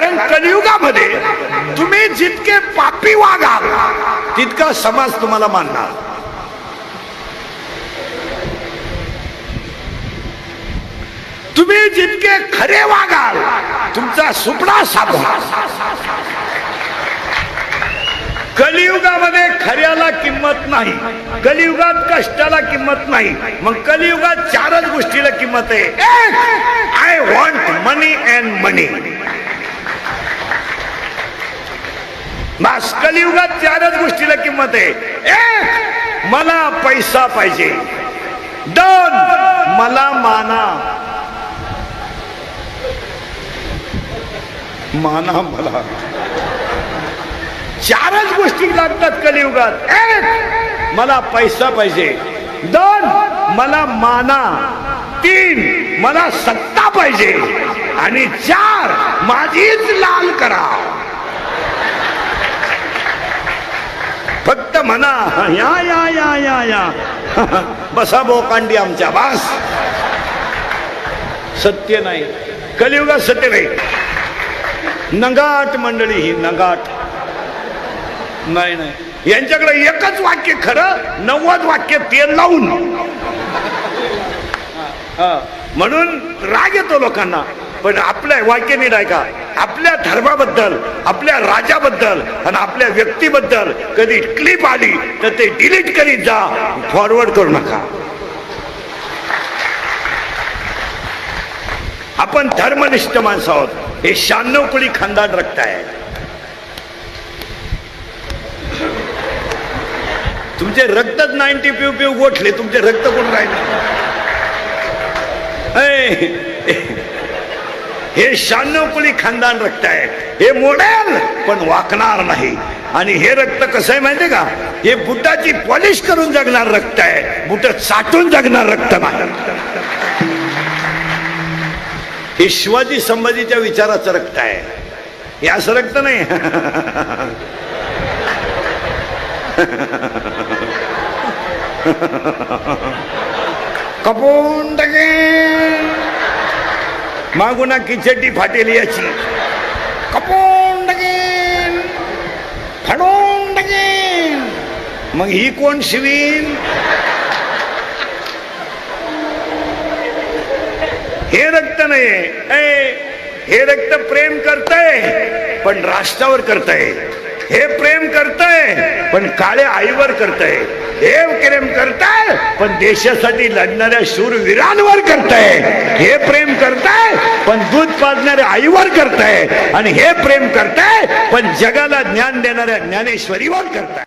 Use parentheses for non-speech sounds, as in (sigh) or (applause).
कारण कलियुगामध्ये तुम्ही जितके पापी वागाल तितका समाज तुम्हाला मानणार. तुम्ही जितके खरे वागाल तुमचा सुपडा साधणार कलियुगामध्ये खऱ्याला किंमत नाही कलियुगात कष्टाला किंमत नाही मग कलियुगात चारच गोष्टीला किंमत आहे. I want money and money बस कलियुगात चारच गोष्टीला किंमत आहे. एक मला पैसा पाहिजे. दोन मला माना. माना मला. चारच गोष्टी लागतात कलियुगात. एक मला पैसा पाहिजे. दोन मला माना. तीन मला सत्ता पाहिजे. आणि चार माझीच लाल करा. म्हणा या या या या या. (laughs) बसा बोकांडी आमच्या बास. सत्य नाही. कलियुगात सत्य नाही. नगाट मंडळी ही नगाट. नाही नाही. यांच्याकडे एकच वाक्य खरं नव्वद वाक्य तेल लावून. म्हणून राग येतो लोकांना. पण आपल्या वाक्य नीट ऐका आपल्या धर्माबद्दल आपल्या राजाबद्दल आणि आपल्या व्यक्तीबद्दल कधी क्लिप आली तर ते डिलीट करीत जा फॉरवर्ड करू नका. आपण धर्मनिष्ठ माणसं आहोत. हे शहाण्णव कुळी खानदान रक्त आहे तुमचे रक्तच नाईन्टी पिऊ पिऊ गोठले तुमचे रक्त कोण राहिले? हे शहाण्णव कुळी खानदान रक्त आहे हे मोडेल पण वाकणार नाही. आणि हे रक्त कसं आहे माहितीये का? हे बुटाची पॉलिश करून जगणार रक्त आहे बुट चाटून जगणार रक्त नाही. हे शिवाजी संभाजीच्या विचाराचं रक्त आहे हे असं रक्त नाही. (laughs) कपून टाकेन मागुना किचड्डी फाटेल याची. कपून टाकेन फाडून मग ही कोण शिवीन? हे रक्त नाही हे रक्त प्रेम करतय पण राष्ट्रावर करतय. हे प्रेम करतय पण काळ्या आईवर करतय. हे प्रेम करताय पण देशासाठी लढणाऱ्या शूरवीरांवर करताय. हे प्रेम करताय पण दूध पाजणाऱ्या आईवर करताय. आणि हे प्रेम करताय पण जगाला ज्ञान देणाऱ्या ज्ञानेश्वरीवर करताय.